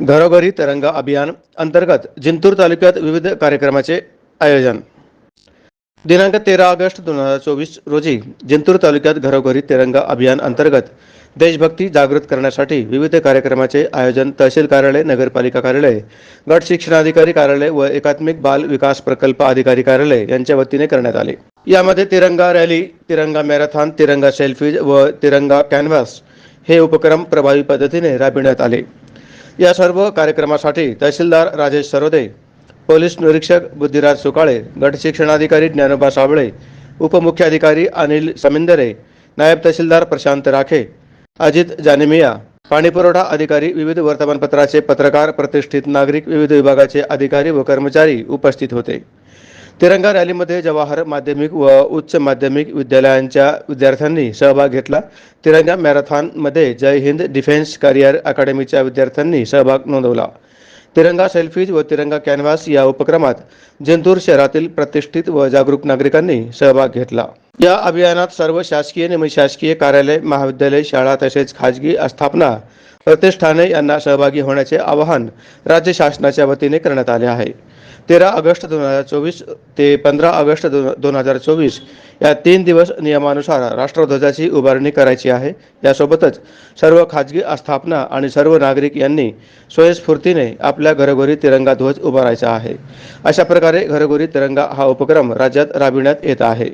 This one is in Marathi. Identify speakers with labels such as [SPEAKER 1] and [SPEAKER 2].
[SPEAKER 1] घरोघरी तिरंगा अभियान अंतर्गत जिंतूर तालुक्यात विविध कार्यक्रमाचे आयोजन. दिनांक तेरा ऑगस्ट दोन हजार चोवीस रोजी जिंतूर तालुक्यात घरोघरी तिरंगा अभियान अंतर्गत देशभक्ती जागृत करण्यासाठी विविध कार्यक्रमाचे आयोजन तहसील कार्यालय नगरपालिका कार्यालय गट शिक्षणाधिकारी कार्यालय व एकात्मिक बाल विकास प्रकल्प अधिकारी कार्यालय यांच्या वतीने करण्यात आले. यामध्ये तिरंगा रॅली तिरंगा मॅरेथॉन तिरंगा सेल्फीज व तिरंगा कॅनव्हास हे उपक्रम प्रभावी पद्धतीने राबविण्यात आले. या सर्व कार्यक्रमासाठी तहसीलदार राजेश सरोदे पोलीस निरीक्षक बुद्धिराज सुकाळे गटशिक्षणाधिकारी ज्ञानोबा साबळे उपमुख्याधिकारी अनिल समिंदरे नायब तहसीलदार प्रशांत राखे अजित जानेमिया पाणीपुरवठा अधिकारी विविध वर्तमानपत्राचे पत्रकार प्रतिष्ठित नागरिक विविध विभागाचे अधिकारी व कर्मचारी उपस्थित होते. तिरंगा रॅलीमध्ये जवाहर माध्यमिक व उच्च माध्यमिक विद्यालयांच्या विद्यार्थ्यांनी सहभाग घेतला. तिरंगा मॅरेथॉनमध्ये जय हिंद डिफेन्स करिअर अकादमीच्या विद्यार्थ्यांनी सहभाग नोंदवला. तिरंगा सेल्फीज व तिरंगा कॅनव्हास या उपक्रमात जिंतूर शहरातील प्रतिष्ठित व जागरूक नागरिकांनी सहभाग घेतला. या अभियानात सर्व शासकीय निमशासकीय कार्यालय महाविद्यालय शाळा तसेच खाजगी आस्थापना प्रतिष्ठाने यांना सहभागी होण्याचे आवाहन राज्य शासनाच्या वतीने करण्यात आले आहे. तेरा ऑगस्ट दोन हजार चोवीस ते पंधरा ऑगस्ट दोन हजार चोवीस या तीन दिवस नियमानुसार राष्ट्रध्वजाची उभारणी करायची आहे. यासोबतच सर्व खाजगी आस्थापना आणि सर्व नागरिक यांनी स्वयंस्फूर्तीने आपल्या घरोघरी तिरंगा ध्वज उभारायचा आहे. अशा प्रकारे घरोघरी तिरंगा हा उपक्रम राज्यात राबविण्यात येत आहे.